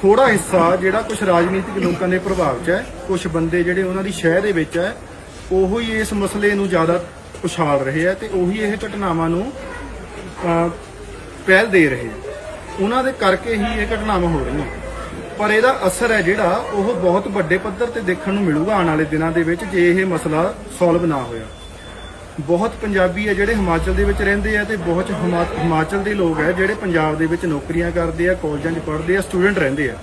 ਥੋੜਾ ਹਿੱਸਾ ਜਿਹੜਾ ਕੁਝ ਰਾਜਨੀਤਿਕ ਲੋਕਾਂ ਦੇ ਪ੍ਰਭਾਵ 'ਚ ਹੈ ਕੁਝ ਬੰਦੇ ਜਿਹੜੇ ਉਹਨਾਂ ਦੀ ਸ਼ਹਿਰ ਦੇ ਵਿੱਚ ਹੈ, ਉਹੋ ਹੀ ਇਸ ਮਸਲੇ ਨੂੰ ਜ਼ਿਆਦਾ ਉਛਾਲ ਰਹੇ ਆ ਤੇ ਉਹੀ ਇਹ ਘਟਨਾਵਾਂ ਨੂੰ ਪਹਿਲ ਦੇ ਰਹੇ ਆ ਉਹਨਾਂ ਦੇ ਕਰਕੇ ਹੀ ਇਹ ਘਟਨਾਵਾਂ ਹੋ ਰਹੀਆਂ। ਪਰ ਇਹਦਾ ਅਸਰ ਹੈ ਜਿਹੜਾ ਉਹ ਬਹੁਤ ਵੱਡੇ ਪੱਧਰ ਤੇ ਦੇਖਣ ਨੂੰ ਮਿਲੂਗਾ ਆਉਣ ਵਾਲੇ ਦਿਨਾਂ ਦੇ ਵਿੱਚ ਜੇ ਇਹ ਮਸਲਾ ਸੋਲਵ ਨਾ ਹੋਇਆ। ਬਹੁਤ ਪੰਜਾਬੀ ਹੈ ਜਿਹੜੇ ਹਿਮਾਚਲ ਦੇ ਵਿੱਚ ਰਹਿੰਦੇ ਆ ਤੇ ਬਹੁਤ ਹਿਮਾ- ਹਿਮਾਚਲ ਦੇ ਲੋਕ ਹੈ ਜਿਹੜੇ ਪੰਜਾਬ ਦੇ ਵਿੱਚ ਨੌਕਰੀਆਂ ਕਰਦੇ ਆ ਕਾਲਜਾਂ 'ਚ ਪੜ੍ਹਦੇ ਆ ਸਟੂਡੈਂਟ ਰਹਿੰਦੇ ਆ।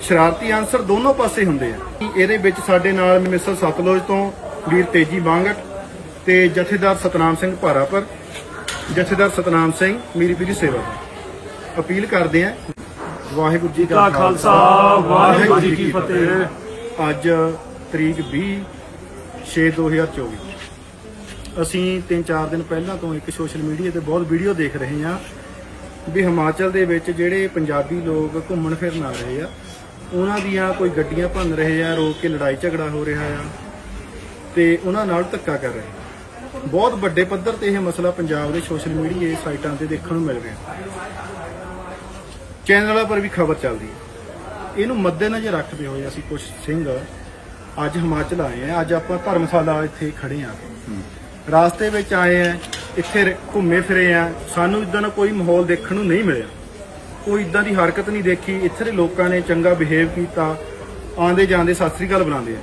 ਸ਼ਰਾਰਤੀ ਆਨਸਰ ਦੋਨੋਂ ਪਾਸੇ ਹੁੰਦੇ ਆ। ਇਹਦੇ ਵਿੱਚ ਸਾਡੇ ਨਾਲ ਮਿਸਲ ਸਤਲੁਜ ਤੋਂ ਵੀਰ ਤੇਜੀ ਬਾਂਗਟ ਤੇ ਜਥੇਦਾਰ ਸਤਨਾਮ ਸਿੰਘ ਭਾਰਾਪਰ। ਜਥੇਦਾਰ ਸਤਨਾਮ ਸਿੰਘ ਮੇਰੀ ਪੀਰੀ ਸੇਵਾ। ਅਪੀਲ ਕਰਦੇ ਆ ਵਾਹਿਗੁਰੂ ਜੀ ਦਾ ਖਾਲਸਾ ਵਾਹਿਗੁਰੂ ਜੀ ਕੀ ਫਤਿਹ। ਅੱਜ ਤਰੀਕ 20 6 2024 ਅਸੀਂ 3-4 ਦਿਨ ਪਹਿਲਾਂ ਤੋਂ ਇੱਕ ਸੋਸ਼ਲ ਮੀਡੀਆ ਤੇ ਬਹੁਤ ਵੀਡੀਓ ਦੇਖ ਰਹੇ ਹਾਂ ਵੀ ਹਿਮਾਚਲ ਦੇ ਵਿੱਚ ਜਿਹੜੇ ਪੰਜਾਬੀ ਲੋਕ ਘੁੰਮਣ ਫਿਰਨ ਆ ਰਹੇ ਆ, ਉਹਨਾਂ ਦੀਆਂ ਕੋਈ ਗੱਡੀਆਂ ਭੰਨ ਰਹੇ ਆ, ਰੋਕ ਕੇ ਲੜਾਈ ਝਗੜਾ ਹੋ ਰਿਹਾ ਆ ਤੇ ਉਹਨਾਂ ਨਾਲ ਧੱਕਾ ਕਰ ਰਹੇ ਬਹੁਤ ਵੱਡੇ ਪੱਧਰ ਤੇ ਇਹ ਮਸਲਾ ਪੰਜਾਬ ਦੇ ਸੋਸ਼ਲ ਮੀਡੀਆ ਸਾਈਟਾਂ ਤੇ ਦੇਖਣ ਨੂੰ ਮਿਲ ਰਿਹਾ। ਚੈਨਲਾਂ ਪਰ ਵੀ ਖਬਰ ਚੱਲਦੀ ਹੈ ਇਹਨੂੰ ਮੱਦੇਨਜ਼ਰ ਰੱਖਦੇ ਹੋਏ ਅਸੀਂ ਕੁਝ ਸਿੰਘ ਅੱਜ ਹਿਮਾਚਲ ਆਏ ਆ, ਅੱਜ ਆਪਾਂ ਧਰਮਸ਼ਾਲਾ ਇੱਥੇ ਖੜੇ ਆ। ਰਾਸਤੇ ਵਿੱਚ ਆਏ ਆ, ਇੱਥੇ ਘੁੰਮੇ ਫਿਰੇ ਆ। ਸਾਨੂੰ ਇਦਾਂ ਦਾ ਕੋਈ ਮਾਹੌਲ ਦੇਖਣ ਨੂੰ ਨਹੀਂ ਮਿਲਿਆ। ਕੋਈ ਇਦਾਂ ਦੀ ਹਰਕਤ ਨਹੀਂ ਦੇਖੀ। ਇੱਥੇ ਦੇ ਲੋਕਾਂ ਨੇ ਚੰਗਾ ਬਿਹੇਵ ਕੀਤਾ। ਆਂਦੇ ਜਾਂਦੇ ਸਤਿ ਸ੍ਰੀ ਅਕਾਲ ਬੁਲਾਉਂਦੇ ਆ।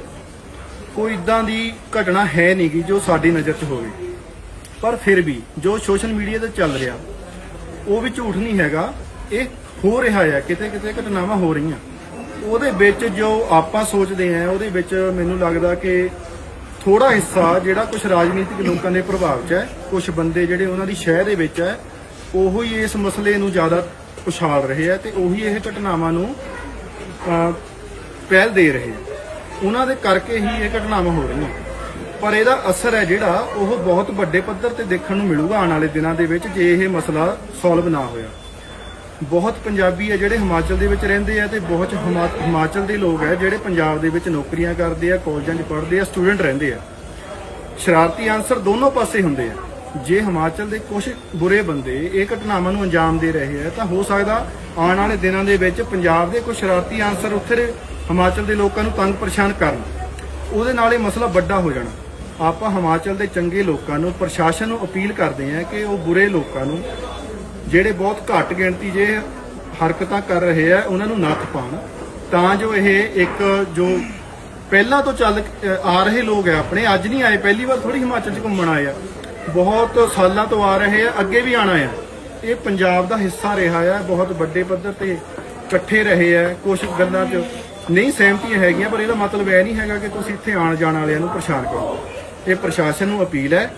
ਕੋਈ ਇਦਾਂ ਦੀ ਘਟਨਾ ਹੈ ਨਹੀਂ ਗੀ ਜੋ ਸਾਡੀ ਨਜ਼ਰ 'ਚ ਹੋਵੇ। ਪਰ ਫਿਰ ਵੀ ਜੋ ਸੋਸ਼ਲ ਮੀਡੀਆ ਤੇ ਚੱਲ ਰਿਹਾ, ਉਹ ਵੀ ਝੂਠ ਨਹੀਂ ਹੈਗਾ। ਇਹ ਹੋ ਰਿਹਾ ਹੈ ਕਿਤੇ ਕਿਤੇ ਘਟਨਾਵਾਂ ਹੋ ਰਹੀਆਂ। ਉਹਦੇ ਵਿੱਚ ਜੋ ਆਪਾਂ ਸੋਚਦੇ ਆ, ਉਹਦੇ ਵਿੱਚ ਮੈਨੂੰ ਲੱਗਦਾ ਕਿ ਥੋੜਾ ਹਿੱਸਾ ਜਿਹੜਾ ਕੁਝ ਰਾਜਨੀਤਿਕ ਲੋਕਾਂ ਦੇ ਪ੍ਰਭਾਵ 'ਚ ਹੈ ਕੁਝ ਬੰਦੇ ਜਿਹੜੇ ਉਹਨਾਂ ਦੀ ਸ਼ਹਿਰ ਦੇ ਵਿੱਚ ਹੈ, ਉਹੋ ਹੀ ਇਸ ਮਸਲੇ ਨੂੰ ਜ਼ਿਆਦਾ ਉਛਾਲ ਰਹੇ ਆ ਤੇ ਉਹੀ ਇਹ ਘਟਨਾਵਾਂ ਨੂੰ ਪਹਿਲ ਦੇ ਰਹੇ ਆ ਉਹਨਾਂ ਦੇ ਕਰਕੇ ਹੀ ਇਹ ਘਟਨਾਵਾਂ ਹੋ ਰਹੀਆਂ। ਪਰ ਇਹਦਾ ਅਸਰ ਹੈ ਜਿਹੜਾ ਉਹ ਬਹੁਤ ਵੱਡੇ ਪੱਧਰ ਤੇ ਦੇਖਣ ਨੂੰ ਮਿਲੂਗਾ ਆਉਣ ਵਾਲੇ ਦਿਨਾਂ ਦੇ ਵਿੱਚ ਜੇ ਇਹ ਮਸਲਾ ਸੋਲਵ ਨਾ ਹੋਇਆ। ਬਹੁਤ ਪੰਜਾਬੀ ਹੈ ਜਿਹੜੇ ਹਿਮਾਚਲ ਦੇ ਵਿੱਚ ਰਹਿੰਦੇ ਆ ਤੇ ਬਹੁਤ ਹਿਮਾਚਲ ਦੇ ਲੋਕ ਹੈ ਜਿਹੜੇ ਪੰਜਾਬ ਦੇ ਵਿੱਚ ਨੌਕਰੀਆਂ ਕਰਦੇ ਆ, ਕਾਲਜਾਂ 'ਚ ਪੜ੍ਹਦੇ ਆ, ਸਟੂਡੈਂਟ ਰਹਿੰਦੇ ਆ। ਸ਼ਰਾਰਤੀ ਆਨਸਰ ਦੋਨੋਂ ਪਾਸੇ ਹੁੰਦੇ ਆ। ਜੇ ਹਿਮਾਚਲ ਦੇ ਕੁਝ ਬੁਰੇ ਬੰਦੇ ਇਹ ਘਟਨਾਵਾਂ ਨੂੰ ਅੰਜਾਮ ਦੇ ਰਹੇ ਆ, ਤਾਂ ਹੋ ਸਕਦਾ ਆਉਣ ਵਾਲੇ ਦਿਨਾਂ ਦੇ ਵਿੱਚ ਪੰਜਾਬ ਦੇ ਕੁਝ ਸ਼ਰਾਰਤੀ ਆਨਸਰ ਉੱਥੇ ਦੇ ਹਿਮਾਚਲ ਦੇ ਲੋਕਾਂ ਨੂੰ ਤੰਗ ਪਰੇਸ਼ਾਨ ਕਰਨ। ਉਹਦੇ ਨਾਲ ਇਹ ਮਸਲਾ ਵੱਡਾ ਹੋ ਜਾਣਾ। ਆਪਾਂ ਹਿਮਾਚਲ ਦੇ ਚੰਗੇ ਲੋਕਾਂ ਨੂੰ, ਪ੍ਰਸ਼ਾਸਨ ਨੂੰ ਅਪੀਲ ਕਰਦੇ ਆ ਕਿ ਉਹ ਬੁਰੇ ਲੋਕਾਂ ਨੂੰ ਜਿਹੜੇ ਬਹੁਤ ਘੱਟ ਗਿਣਤੀ ਜੇ ਹਰਕਤਾਂ ਕਰ ਰਹੇ ਆ, ਉਹਨਾਂ ਨੂੰ ਨੱਥ ਪਾਉਣ। ਤਾਂ ਜੋ ਇਹ ਇੱਕ ਜੋ ਪਹਿਲਾਂ ਤੋਂ ਚੱਲ ਆ ਰਹੇ ਲੋਕ ਆ ਆਪਣੇ, ਅੱਜ ਨਹੀਂ ਆਏ, ਪਹਿਲੀ ਵਾਰ ਥੋੜੀ ਹਿਮਾਚਲ 'ਚ ਘੁੰਮਣ ਆਏ ਆ। ਬਹੁਤ ਸਾਲਾਂ ਤੋਂ ਆ ਰਹੇ ਆ, ਅੱਗੇ ਵੀ ਆਣਾ ਆ। ਇਹ ਪੰਜਾਬ ਦਾ ਹਿੱਸਾ ਰਿਹਾ ਆ, ਬਹੁਤ ਵੱਡੇ ਪੱਧਰ ਤੇ ਇਕੱਠੇ ਰਹੇ ਆ ਕੁਝ ਗੱਲਾਂ 'ਚ ਨਹੀਂ ਸਹਿਮਤੀਆਂ ਹੈਗੀਆਂ, ਪਰ ਇਹਦਾ ਮਤਲਬ ਇਹ ਨਹੀਂ ਹੈਗਾ ਕਿ ਤੁਸੀਂ ਇੱਥੇ ਆਣ ਜਾਣ ਵਾਲਿਆਂ ਨੂੰ ਪਰੇਸ਼ਾਨ ਕਰੋ। ਇਹ ਪ੍ਰਸ਼ਾਸਨ ਨੂੰ ਅਪੀਲ ਹੈ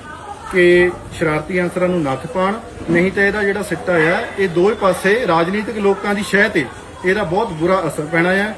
ਕਿ ਸ਼ਰਾਰਤੀ ਅੰਸਰਾਂ ਨੂੰ ਨੱਥ ਪਾਣ ਨਹੀਂ ਤਾਂ ਇਹਦਾ ਜਿਹੜਾ ਸਿੱਟਾ ਆ, ਇਹ ਦੋਵੇਂ ਪਾਸੇ ਰਾਜਨੀਤਿਕ ਲੋਕਾਂ ਦੀ ਸ਼ਹਿ ਤੇ ਇਹਦਾ ਬਹੁਤ ਬੁਰਾ ਅਸਰ ਪੈਣਾ ਆ।